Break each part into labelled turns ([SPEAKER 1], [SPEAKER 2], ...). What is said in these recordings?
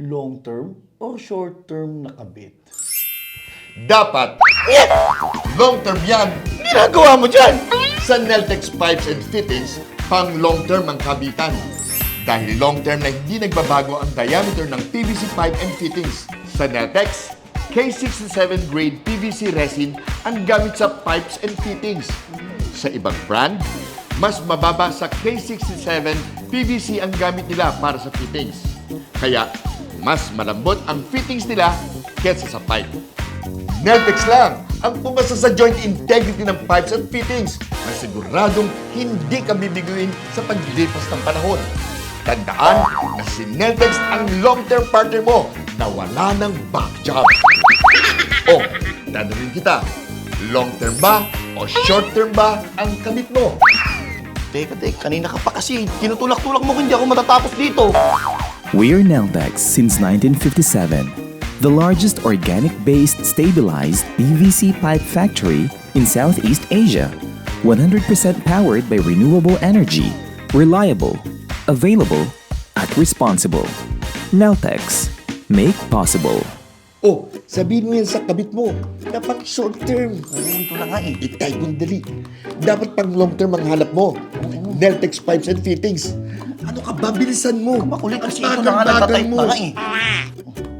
[SPEAKER 1] long term or short term na kabit?
[SPEAKER 2] Dapat, long term yan.
[SPEAKER 1] Ginagawa mo dyan!
[SPEAKER 2] Sa Neltex Pipes and Fittings, pang long term ang kabitan. Dahil long term na hindi nagbabago ang diameter ng PVC pipe and fittings. Sa Neltex, K67 grade PVC resin ang gamit sa pipes and fittings. Sa ibang brand, mas mababa sa K67 PVC ang gamit nila para sa fittings. Kaya, mas malambot ang fittings nila kesa sa pipe. Neltex lang ang pumasa sa joint integrity ng pipes and fittings na siguradong hindi ka bibiguin sa paglipas ng panahon. Tandaan na si Neltex ang long-term partner mo na wala ng back job. O, tatanungin kita, long-term ba o short-term ba ang kabit mo?
[SPEAKER 1] Teka, teka, kanina ka pa kasi. Tinutulak-tulak mo kung hindi ako matatapos dito.
[SPEAKER 3] We're Neldex since 1957, the largest organic-based stabilized PVC pipe factory in Southeast Asia. 100% powered by renewable energy, reliable, available, at responsible. Neltex. Make possible.
[SPEAKER 2] O, sabihin mo yan sa kabit mo. Dapat short-term.
[SPEAKER 1] Ito na nga eh.
[SPEAKER 2] Itay dali. Dapat pang long-term ang hanap mo. Neltex Pipes and Fittings. Ano ka ba? Bilisan mo.
[SPEAKER 1] Makulit kasi ito na nga nagtatype
[SPEAKER 2] mo.
[SPEAKER 1] na eh.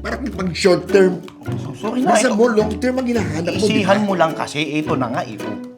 [SPEAKER 2] Parang pang short-term.
[SPEAKER 1] So, sorry na.
[SPEAKER 2] Nasa
[SPEAKER 1] ito.
[SPEAKER 2] mo, long-term ang hinahanap mo.
[SPEAKER 1] Isihan mo lang kasi ito na nga ito.